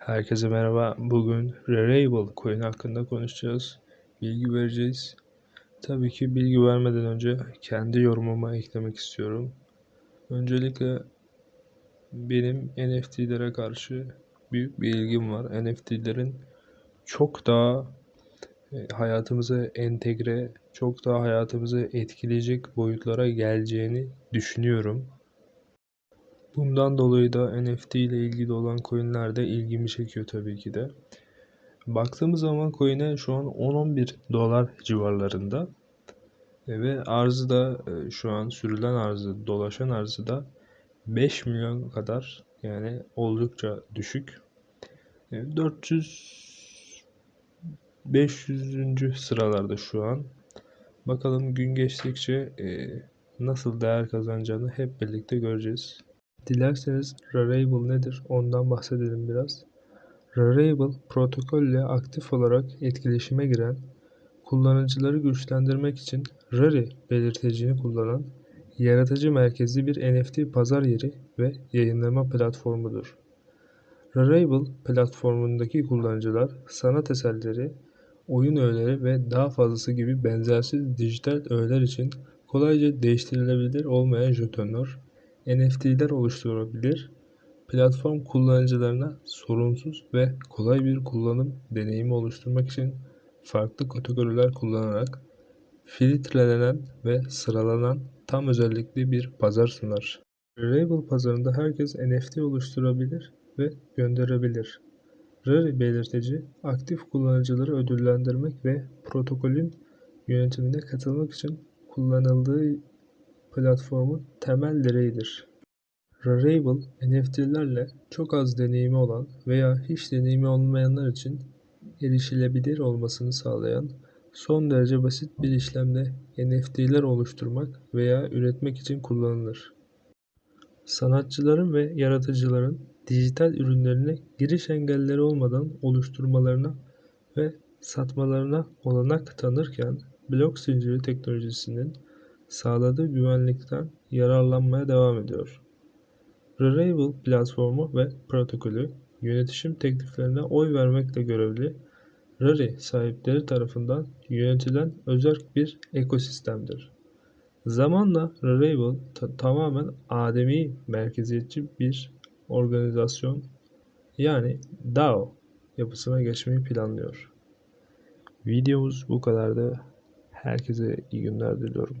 Herkese merhaba. Bugün Rarible coin hakkında konuşacağız. Bilgi vereceğiz. Tabii ki bilgi vermeden önce kendi yorumuma eklemek istiyorum. Öncelikle benim NFT'lere karşı büyük bir ilgim var. NFT'lerin çok daha e, hayatımıza entegre, çok daha hayatımızı etkileyecek boyutlara geleceğini düşünüyorum. Bundan dolayı da NFT ile ilgili olan coinler de ilgimi çekiyor tabii ki de. Baktığımız zaman coin'e şu an 10-11 dolar civarlarında. E, ve arzı da e, şu an sürülen arzı, dolaşan arzı da 5 milyon kadar yani oldukça düşük. 400 e, 500. sıralarda şu an. Bakalım gün geçtikçe nasıl değer kazanacağını hep birlikte göreceğiz. Dilerseniz Rarible nedir ondan bahsedelim biraz. Rarible protokol ile aktif olarak etkileşime giren, kullanıcıları güçlendirmek için Rari belirtecini kullanan yaratıcı merkezli bir NFT pazar yeri ve yayınlama platformudur. Rarible platformundaki kullanıcılar sanat eserleri, oyun öğeleri ve daha fazlası gibi benzersiz dijital öğeler için kolayca değiştirilebilir olmayan jetonlar, NFT'ler oluşturabilir, platform kullanıcılarına sorunsuz ve kolay bir kullanım deneyimi oluşturmak için farklı kategoriler kullanarak filtrelenen ve sıralanan tam özellikli bir pazar sunar. Rarible pazarında herkes NFT oluşturabilir ve gönderebilir. Rari belirteci, aktif kullanıcıları ödüllendirmek ve protokolün yönetimine katılmak için kullanıldığı platformun temel direğidir. Rarible, NFT'lerle çok az deneyimi olan veya hiç deneyimi olmayanlar için erişilebilir olmasını sağlayan son derece basit bir işlemle NFT'ler oluşturmak veya üretmek için kullanılır. Sanatçıların ve yaratıcıların dijital ürünlerini giriş engelleri olmadan oluşturmalarına ve satmalarına olanak tanırken blok zinciri teknolojisinin sağladığı güvenlikten yararlanmaya devam ediyor. Rarible platformu ve protokolü yönetişim tekliflerine oy vermekle görevli Rari sahipleri tarafından yönetilen özel bir ekosistemdir. Zamanla Rarible ta- tamamen ademi merkeziyetçi bir organizasyon yani DAO yapısına geçmeyi planlıyor. Videomuz bu kadardı. Herkese iyi günler diliyorum.